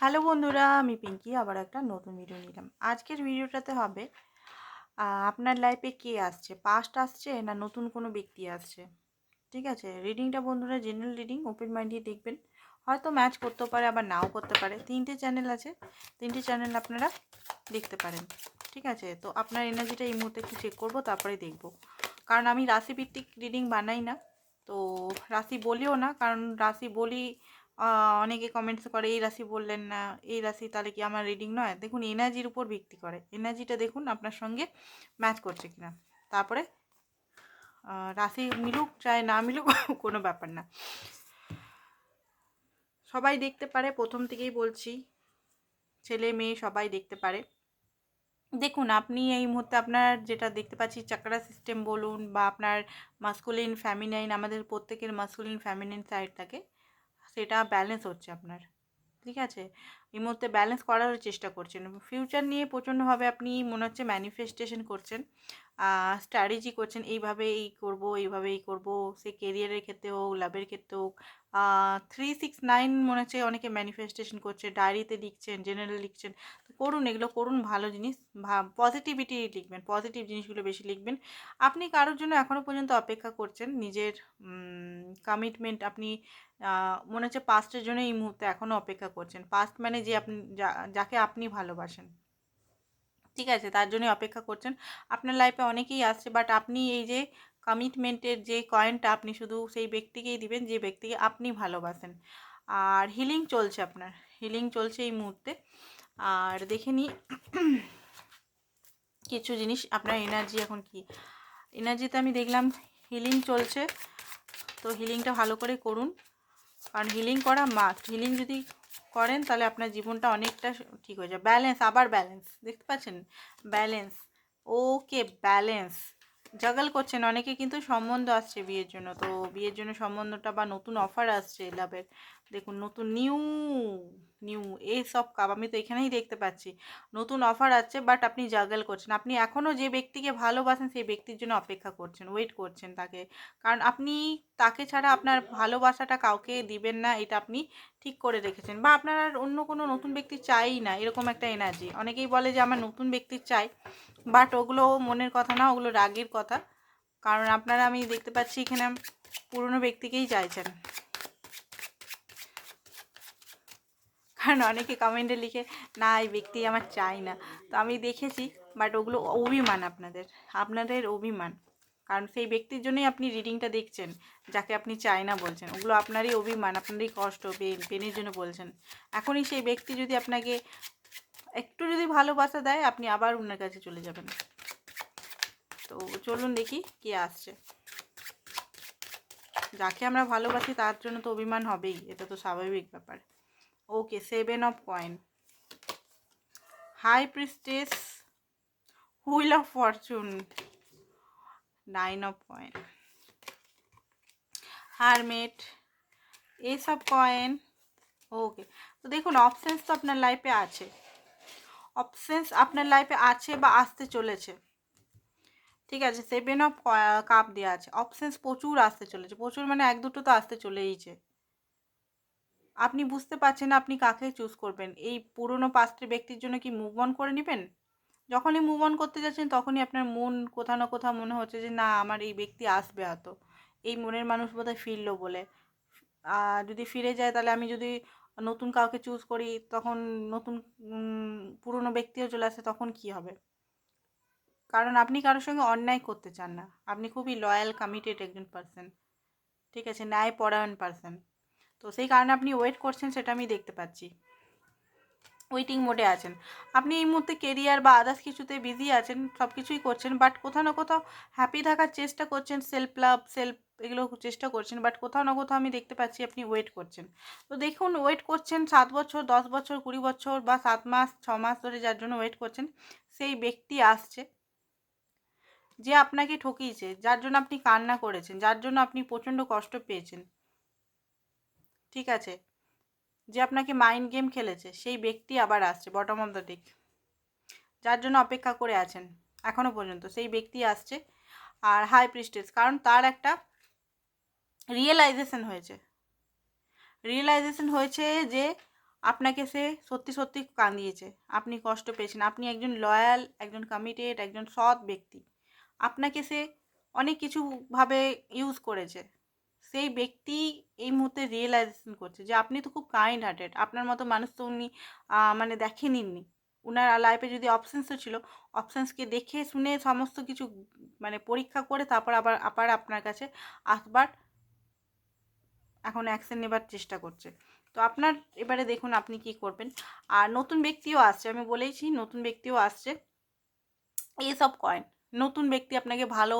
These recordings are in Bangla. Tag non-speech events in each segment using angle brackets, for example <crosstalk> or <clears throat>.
হ্যালো বন্ধুরা, আমি পিঙ্কি, আবার একটা নতুন ভিডিও নিলাম। আজকের ভিডিওটাতে হবে আপনার লাইফে কে আসছে? পাস্ট আসছে না নতুন কোনো ব্যক্তি আসছে? ঠিক আছে? রিডিংটা বন্ধুরা জেনারেল রিডিং ওপেন মাইন্ড দেখবেন। হয়তো ম্যাচ করতেও পারে, আবার নাও করতে পারে। তিনটে চ্যানেল আছে, তিনটে চ্যানেল আপনারা দেখতে পারেন। ঠিক আছে? তো আপনার এনার্জিটা এই মুহূর্তে একটু চেক করব, তারপরে দেখব। কারণ আমি রাশিভিত্তিক রিডিং বানাই না, তো রাশি বলিও না, কারণ রাশি বলি অনেকে কমেন্টস করে, এই রাশি বললেন না, এই রাশি তাহলে কি আমার রিডিং নয়? দেখুন এনার্জির উপর ভিত্তি করে। এনার্জিটা দেখুন আপনার সঙ্গে ম্যাচ করছে কিনা। তারপরে রাশি মিলুক চাই না মিলুক, <laughs> কোনো ব্যাপার না। সবাই দেখতে পারে, প্রথম থেকেই বলছি, ছেলে মেয়ে সবাই দেখতে পারে। দেখুন, আপনি এই মুহূর্তে আপনার যেটা দেখতে পাচ্ছি চাকরা সিস্টেম বলুন বা আপনার মাস্কুলিন ফ্যামিনাইন আমাদের প্রত্যেকের মাস্কুলিন ফ্যামিনাইন সাইড থাকে। সেটা ব্যালেন্স হচ্ছে আপনার, ঠিক আছে? এই মুহূর্তে ব্যালেন্স করার চেষ্টা করছেন। ফিউচার নিয়ে প্রচণ্ডভাবে আপনি মনে হচ্ছে ম্যানিফেস্টেশন করছেন। স্ট্র্যাটেজি করছেন, এইভাবে এই করব, এইভাবে এই করব, সে কেরিয়ারের ক্ষেত্রে হোক লাভের ক্ষেত্রে হোক। থ্রি সিক্স নাইন মনে হচ্ছে অনেকে ম্যানিফেস্টেশন করছে ডায়েরিতে লিখছেন জেনারেল লিখছেন। করুন, এগুলো করুন, ভালো জিনিস। পজিটিভিটি লিখবেন পজিটিভ জিনিসগুলো বেশি লিখবেন। আপনি কারোর জন্য এখনও পর্যন্ত অপেক্ষা করছেন, নিজের কমিটমেন্ট আপনি মনে হচ্ছে পাস্টের জন্য এই মুহূর্তে এখনও অপেক্ষা করছেন। পাস্ট মানে যে আপনি যাকে আপনি ভালোবাসেন। ঠিক আছে, তার জন্যই অপেক্ষা করছেন। আপনার লাইফে অনেকেই আসছে বাট আপনি এই যে কমিটমেন্টের যে কয়েনটা আপনি শুধু সেই ব্যক্তিকেই দিবেন, যে ব্যক্তিকে আপনি ভালোবাসেন। আর হিলিং চলছে আপনার হিলিং চলছে এই মুহূর্তে। আর দেখে নিই কিছু জিনিস, আপনার এনার্জি এখন কি? এনার্জিতে আমি দেখলাম হিলিং চলছে, তো হিলিংটা ভালো করে করুন। কারণ হিলিং করা মাস্ট হিলিং যদি করেন, তাহলে আপনার জীবনটা অনেকটা ঠিক হয়ে যাবে। ব্যালেন্স, আবার ব্যালেন্স, দেখতে পাচ্ছেন? ব্যালেন্স, ওকে, ব্যালেন্স। জাগাল করছেন, অনেকে কিন্তু সম্বন্ধ আসছে বিয়ের জন্য। তো বিয়ের জন্য সম্বন্ধটা বা নতুন অফার আসছে লাভের। দেখুন, নতুন নিউ নিউ এই সব কাপ আমি তো এখানেই দেখতে পাচ্ছি। নতুন অফার আছে বাট আপনি জাগাল করছেন। আপনি এখনও যে ব্যক্তিকে ভালোবাসেন, সেই ব্যক্তির জন্য অপেক্ষা করছেন ওয়েট করছেন তাকে। কারণ আপনি, তাকে ছাড়া আপনার ভালোবাসাটা কাউকে দিবেন না, এটা আপনি ঠিক করে রেখেছেন। বা আপনার আর অন্য কোনো নতুন ব্যক্তি চাই না, এরকম একটা এনার্জি অনেকেই বলে যে, আমার নতুন ব্যক্তি চাই। বাট ওগুলো মনের কথা না, ওগুলো রাগের কথা। কারণ আপনারা আমি দেখতে পাচ্ছি এখানে পুরনো ব্যক্তিকেই চাইছেন। কারণ অনেকে কমেন্টে লিখে, না, এই ব্যক্তি আমার চাই না। তো আমি দেখেছি, বাট ওগুলো অভিমান আপনাদের আপনাদের অভিমান। কারণ সেই ব্যক্তির জন্যই আপনি রিডিংটা দেখছেন, যাকে আপনি চাই না বলছেন। ওগুলো আপনারই অভিমান, আপনারই কষ্ট, পেন, পেনের জন্য বলছেন। এখনই সেই ব্যক্তি যদি আপনাকে একটু যদি ভালোবাসা দেয়, আপনি আবার ওনার কাছে চলে যাবেন। তো চলুন দেখি কে আসছে। যাকে আমরা ভালোবাসি, তার জন্য তো অভিমান হবেই, এটা তো স্বাভাবিক ব্যাপার। Okay seven of coins high priestess wheel of fortune nine of coins hermit এসব কয়েন ওকে তো দেখুন অপশানস তো আপনার লাইফে আছে। অপশানস আপনার লাইফে আছে বা আসতে চলেছে। ঠিক আছে সেভেন অফ কাপ দেওয়া আছে। অপশানস প্রচুর আসতে চলেছে। প্রচুর মানে এক দুটো তো আসতে চলেইছে। আপনি বুঝতে পারছেন আপনি কাকে চুজ করবেন। এই পুরনো পাঁচটি ব্যক্তির জন্য কি মুভ অন করে নেবেন? যখনই মুভ অন করতে যাচ্ছেন, তখনই আপনার মন কোথাও না কোথাও মনে হচ্ছে যে, না, আমার এই ব্যক্তি আসবে হয়তো। এই মনের মানুষ বোধহয় ফিরলো বলে। যদি ফিরে যায়, তাহলে আমি যদি নতুন কাউকে চুজ করি, তখন নতুন পুরনো ব্যক্তিও চলে আসে, তখন কি হবে? কারণ আপনি কারোর সঙ্গে অন্যায় করতে চান না। আপনি খুবই লয়াল কমিটেড একজন পার্সন ঠিক আছে, ন্যায়পরায়ণ পার্সন তো সেই কারণে আপনি ওয়েট করছেন, সেটা আমি দেখতে পাচ্ছি। ওয়েটিং মোডে আছেন। আপনি এই মুহূর্তে কেরিয়ার বা আদার্স কিছুতে বিজি আছেন সব কিছুই করছেন বাট কোথাও না কোথাও হ্যাপি থাকার চেষ্টা করছেন সেলফ লাভ সেলফ এগুলো চেষ্টা করছেন বাট কোথাও না কোথাও আমি দেখতে পাচ্ছি আপনি ওয়েট করছেন। তো দেখুন ওয়েট করছেন সাত বছর, দশ বছর, কুড়ি বছর বা সাত মাস, ছ মাস ধরে যার জন্য ওয়েট করছেন, সেই ব্যক্তি আসছে, যে আপনাকে ঠকিয়েছে, যার জন্য আপনি কান্না করেছেন, যার জন্য আপনি প্রচণ্ড কষ্ট পেয়েছেন। ঠিক আছে, যে আপনাকে মাইন্ড গেম খেলেছে, সেই ব্যক্তি আবার আসছে বটম অফ দ্য ডিক যার জন্য অপেক্ষা করে আছেন এখনও পর্যন্ত সেই ব্যক্তি আসছে। আর হাই প্রিস্টেজ কারণ তার একটা রিয়েলাইজেশন হয়েছে। রিয়েলাইজেশন হয়েছে যে আপনাকে সে সত্যি সত্যি কাঁদিয়েছে। আপনি কষ্ট পেয়েছেন, আপনি একজন লয়াল একজন কমিটেড একজন সৎ ব্যক্তি। আপনাকে সে অনেক কিছুভাবে ইউজ করেছে। সেই ব্যক্তি এই মুহূর্তে রিয়েলাইজেশন করছে যে, আপনি তো খুব কাইন্ড হার্টেড আপনার মতো মানুষ তো উনি মানে দেখে নিননি উনার লাইফে যদি অপশানসও ছিল অপশানসকে দেখে শুনে সমস্ত কিছু মানে পরীক্ষা করে তারপর আবার আবার আপনার কাছে আসবার, এখন অ্যাকশন নেবার চেষ্টা করছে। তো আপনার, এবারে দেখুন আপনি কি করবেন। আর নতুন ব্যক্তিও আসছে, আমি বলেইছি নতুন ব্যক্তিও আসছে। এসব কয়েন নতুন ব্যক্তি আপনাকে ভালো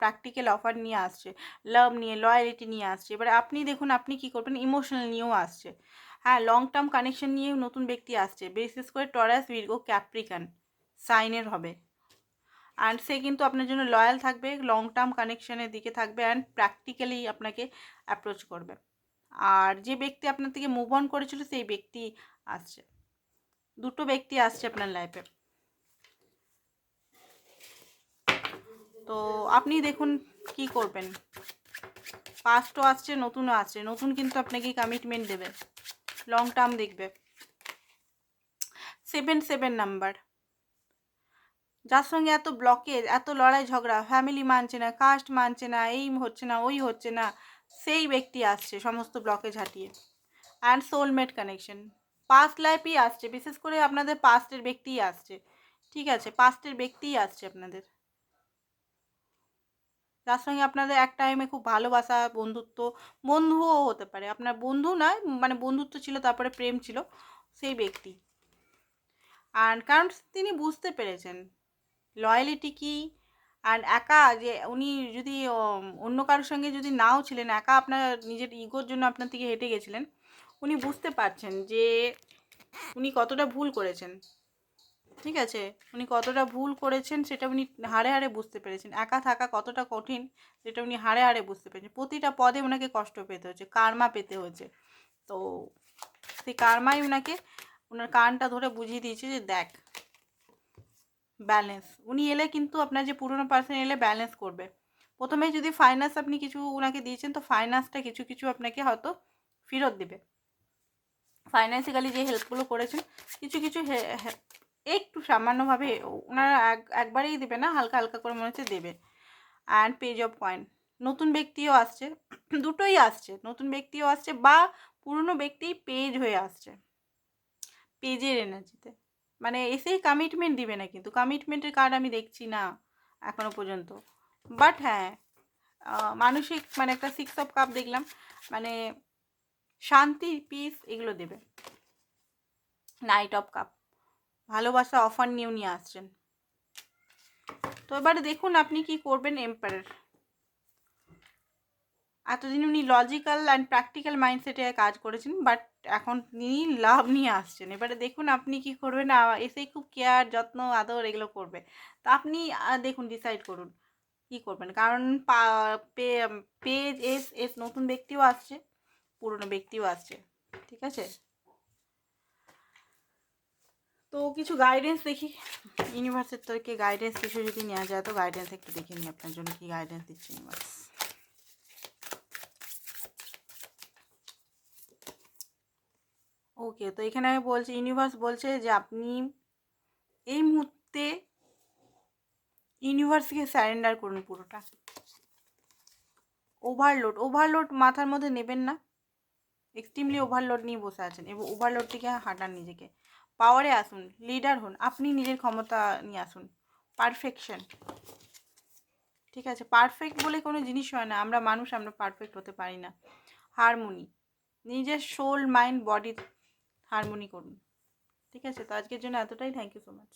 প্র্যাকটিক্যাল অফার নিয়ে আসছে লাভ নিয়ে লয়ালিটি নিয়ে আসছে, এবারে আপনি দেখুন আপনি কি করবেন ইমোশনাল নিয়েও আসছে। হ্যাঁ লং টার্ম কানেকশন নিয়েও নতুন ব্যক্তি আসছে বিশেষ করে টরাস ভির্গো ক্যাপ্রিকান সাইনের হবে। অ্যান্ড সে কিন্তু আপনার জন্য লয়াল থাকবে লং টার্ম কানেকশনের দিকে থাকবে অ্যান্ড প্র্যাকটিক্যালি আপনাকে অ্যাপ্রোচ করবে। আর যে ব্যক্তি আপনার থেকে মুভ অন করেছিল, সেই ব্যক্তি আসছে। দুটো ব্যক্তি আসছে আপনার লাইফে তো আপনি দেখুন কি করবেন। পাস্টও আসছে, নতুনও আসছে। নতুন কিন্তু আপনাকে কমিটমেন্ট দেবে। লং টার্ম দেখবে। সেভেন সেভেন নাম্বার যার সঙ্গে এত ব্লকেজ এত লড়াই ঝগড়া ফ্যামিলি মানছে না কাস্ট মানছে না এই হচ্ছে না, ওই হচ্ছে না, সেই ব্যক্তি আসছে সমস্ত ব্লকেজ হাঁটিয়ে অ্যান্ড সোলমেট কানেকশন পাস্ট লাইফই আসছে, বিশেষ করে আপনাদের পাস্টের ব্যক্তিই আসছে। ঠিক আছে পাস্টের ব্যক্তিই আসছে আপনাদের। যার সঙ্গে আপনাদের এক টাইমে খুব ভালোবাসা, বন্ধুত্ব, বন্ধুও হতে পারে। আপনার বন্ধু নয় মানে বন্ধুত্ব ছিল, তারপরে প্রেম ছিল, সেই ব্যক্তি। আর কারণ তিনি বুঝতে পেরেছেন লয়ালিটি কী? আর একা যে উনি যদি অন্য কারোর সঙ্গে যদি নাও ছিলেন, একা আপনার নিজের ইগোর জন্য আপনার থেকে হেঁটে গেছিলেন, উনি বুঝতে পারছেন যে উনি কতটা ভুল করেছেন। ঠিক আছে? উনি কতটা ভুল করেছেন সেটা উনি হাড়ে হাড়ে বুঝতে পেরেছেন। একা থাকা কতটা কঠিন সেটা উনি হাড়ে হাড়ে বুঝতে পেরেছেন। প্রতিটা পদে ওনাকে কষ্ট পেতে হচ্ছে, কারমা পেতে হয়েছে তো সেই কারমাই ওনাকে ওনার কানটা ধরে বুঝিয়ে দিয়েছে যে দেখ ব্যালেন্স উনি এলে কিন্তু আপনার যে পুরনো পার্সন এলে ব্যালেন্স করবে। প্রথমে যদি ফাইন্যান্স আপনি কিছু ওনাকে দিয়েছেন, তো ফাইন্যান্সটা কিছু কিছু আপনাকে হয়তো ফেরত দেবে। ফাইন্যান্সিক্যালি যে হেল্পগুলো করেছেন, কিছু কিছু একটু সামান্যভাবে ওনারা এক, একবারেই দেবে না, হালকা হালকা করে মনে হচ্ছে দেবে। অ্যান্ড পেজ অফ কয়েন নতুন ব্যক্তিও আসছে, <clears throat> দুটোই আসছে। নতুন ব্যক্তিও আসছে বা পুরনো ব্যক্তি পেজ হয়ে আসছে। পেজের এনার্জিতে মানে এসেই কমিটমেন্ট দিবে না কিন্তু। কমিটমেন্টের কার্ড আমি দেখছি না এখনও পর্যন্ত। বাট হ্যাঁ মানসিক মানে একটা সিক্স অফ কাপ দেখলাম। মানে শান্তি পিস এগুলো দেবে। নাইট অফ কাপ ভালোবাসা অফার নিয়েও নিয়ে আসছেন। তো এবারে দেখুন আপনি কি করবেন এম্পায়ার এতদিন উনি লজিক্যাল অ্যান্ড প্র্যাকটিক্যাল মাইন্ডসেটে কাজ করেছেন বাট এখন তিনি লাভ নিয়ে আসছেন। এবারে দেখুন আপনি কি করবেন এসেই খুব কেয়ার যত্ন, আদর এগুলো করবে। তো আপনি দেখুন ডিসাইড করুন কি করবেন। কারণ পেজ এস এস নতুন ব্যক্তিও আসছে, পুরনো ব্যক্তিও আসছে। ঠিক আছে? তো কিছু গাইডেন্স দেখি। ইউনিভার্সের থেকে গাইডেন্স কিছু যদি নেওয়া যায়, তো গাইডেন্স একটু দেখে নিই আপনার জন্য কি গাইডেন্স দিচ্ছে ইউনিভার্স ওকে তো এখানে আমি বলছি ইউনিভার্স বলছে যে আপনি এই মুহূর্তে ইউনিভার্সকে স্যারেন্ডার করুন পুরোটা। ওভারলোড ওভারলোড মাথার মধ্যে নেবেন না। এক্সট্রিমলি ওভারলোড নিয়ে বসে আছেন। এবং ওভারলোড থেকে হাঁটান নিজেকে। পাওয়ারে আসুন লিডার হন, আপনি নিজের ক্ষমতা নিয়ে আসুন। পারফেকশন ঠিক আছে? পারফেক্ট বলে কোনো জিনিস হয় না। আমরা মানুষ, আমরা পারফেক্ট হতে পারি না। হারমোনি নিজের সোল মাইন্ড বডি হারমোনি করুন। ঠিক আছে? তো আজকের জন্য এতটাই। Thank you so much